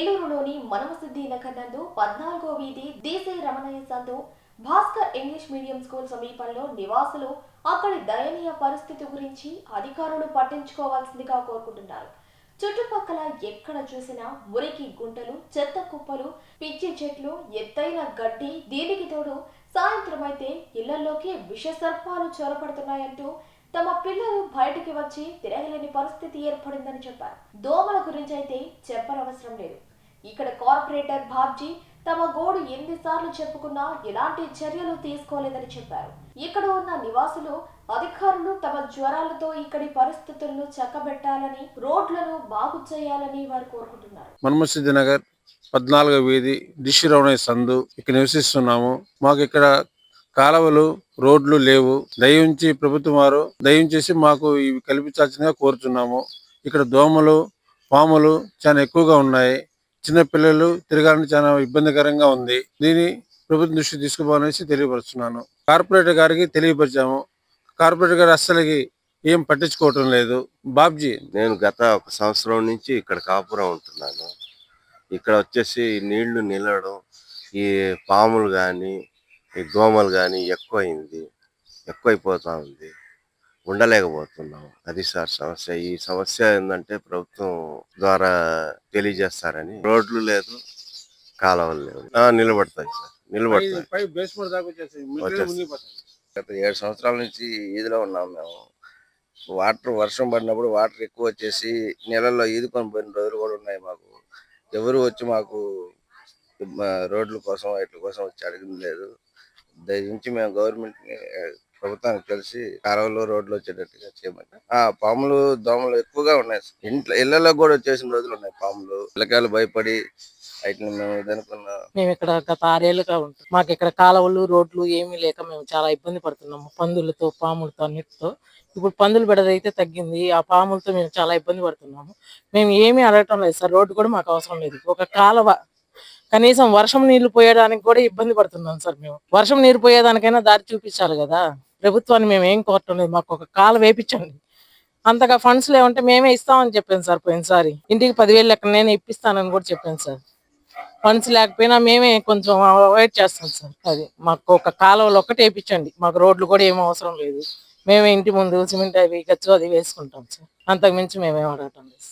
నెల్లూరులోని మనమసిద్ధి నగర్ నందు పద్నాలుగో వీధి దేశీ రమణయ్య సందు భాస్కర్ ఇంగ్లీష్ మీడియం స్కూల్ సమీపంలో నివాసులు అక్కడి దయనీయ పరిస్థితి గురించి అధికారులు పట్టించుకోవాల్సిందిగా కోరుకుంటున్నారు. చుట్టుపక్కల ఎక్కడ చూసినా మురికి గుంటలు చెత్త కుప్పలు పిచ్చి చెట్లు ఎత్తైన గడ్డి దీనికి తోడు సాయంత్రం అయితే ఇళ్ళలోకి విషసర్పాలు చొరపడుతున్నాయంటూ తమ పిల్లలు బయటికి వచ్చి తిరగలేని పరిస్థితి ఏర్పడిందని చెప్పారు. దోమల గురించి అయితే చెప్పనవసరం లేదు. ఇక్కడ కార్పొరేటర్ బాబ్జీ తమ గోడు ఎన్ని సార్లు చెప్పుకున్నా ఎలాంటి చర్యలు తీసుకోలేదని చెప్పారు. ఇక్కడ ఉన్న నివాసులు అధికారులు తమ జ్వరాలతో ఇక్కడి పరిస్థితులను చక్కబెట్టాలని రోడ్లను బాగు చేయాలని వారు కోరుకుంటున్నారు. మన్మసిద్ధి నగర్ పద్నాలుగో వీధి డిష్ రవణ సందు ఇక్కడ నివసిస్తున్నాము. మాకు ఇక్కడ కాలువలు రోడ్లు లేవు. దయించి ప్రభుత్వం వారు దయించేసి మాకు ఇవి కల్పించాల్సిందిగా కోరుతున్నాము. ఇక్కడ దోమలు పాములు చాలా ఎక్కువగా ఉన్నాయి. చిన్న పిల్లలు చాలా ఇబ్బందికరంగా ఉంది. దీన్ని ప్రభుత్వం దృష్టి తీసుకుపోవాలనేసి తెలియపరుస్తున్నాను. కార్పొరేటర్ గారికి తెలియపరిచాము. కార్పొరేటర్ గారు అస్సలకి ఏం పట్టించుకోవటం లేదు. బాబ్జీ. నేను గత ఒక సంవత్సరం నుంచి ఇక్కడ కాపురం ఉంటున్నాను. ఇక్కడ వచ్చేసి నీళ్ళు నిలవడం ఈ పాములు కానీ ఈ దోమలు కానీ ఎక్కువైంది ఎక్కువైపోతా ఉంది. ఉండలేకపోతున్నాం అది సార్ సమస్య. ఈ సమస్య ఏంటంటే ప్రభుత్వం ద్వారా తెలియజేస్తారని రోడ్లు లేదు. కాలువలు లేవు. నిలబడతాయి సార్. నిలబడతాయి. గత ఏడు సంవత్సరాల నుంచి ఈదిలో ఉన్నాం మేము. వాటర్ వర్షం పడినప్పుడు వాటర్ ఎక్కువ వచ్చేసి నీళ్ళల్లో ఈదుకొని పోయిన రోజులు కూడా ఉన్నాయి మాకు. ఎవరు వచ్చి మాకు రోడ్ల కోసం వాటి కోసం వచ్చి అడిగింది లేదు. దయించి మేము గవర్నమెంట్ ప్రభుత్వానికి కలిసి కాలువలు రోడ్లు వచ్చేటట్టుగా చేయమని ఆ పాములు దోమలు ఎక్కువగా ఉన్నాయి. ఇంట్లో ఇళ్ళలో కూడా వచ్చేసిన రోజులు ఉన్నాయి పాములు. పిల్లకాయలు భయపడి వాటిని మేము మేము ఇక్కడ గత ఆరేళ్ళుగా ఉంటాం. మాకు ఇక్కడ కాలువలు రోడ్లు ఏమీ లేక మేము చాలా ఇబ్బంది పడుతున్నాము. పందులతో పాములతో అన్నిటితో. ఇప్పుడు పందులు పెడదైతే తగ్గింది. ఆ పాములతో మేము చాలా ఇబ్బంది పడుతున్నాము. మేము ఏమీ అడగటం లేదు సార్. రోడ్డు కూడా మాకు అవసరం లేదు. ఒక కాలువ కనీసం వర్షం నీళ్ళు పోయడానికి కూడా ఇబ్బంది పడుతున్నాం సార్ మేము. వర్షం నీరు పోయేదానికైనా దారి చూపించాలి కదా. ప్రభుత్వాన్ని మేము ఏం కోరటం లేదు మాకు ఒక కాలువ వేపించండి. అంతగా ఫండ్స్ లేవంటే మేమే ఇస్తామని చెప్పాను సార్ పోయినసారి. ఇంటికి పదివేలు లెక్క నేను ఇప్పిస్తానని కూడా చెప్పాను సార్. ఫండ్స్ లేకపోయినా మేమే కొంచెం అవాయిడ్ చేస్తాం సార్. అది మాకు ఒక కాలువలు ఒక్కటి వేయించండి మాకు రోడ్లు కూడా ఏం అవసరం లేదు. మేమే ఇంటి ముందు సిమెంట్ అవి గచ్చు అది వేసుకుంటాం సార్. అంతకు మించి మేమేం అడగటం లేదు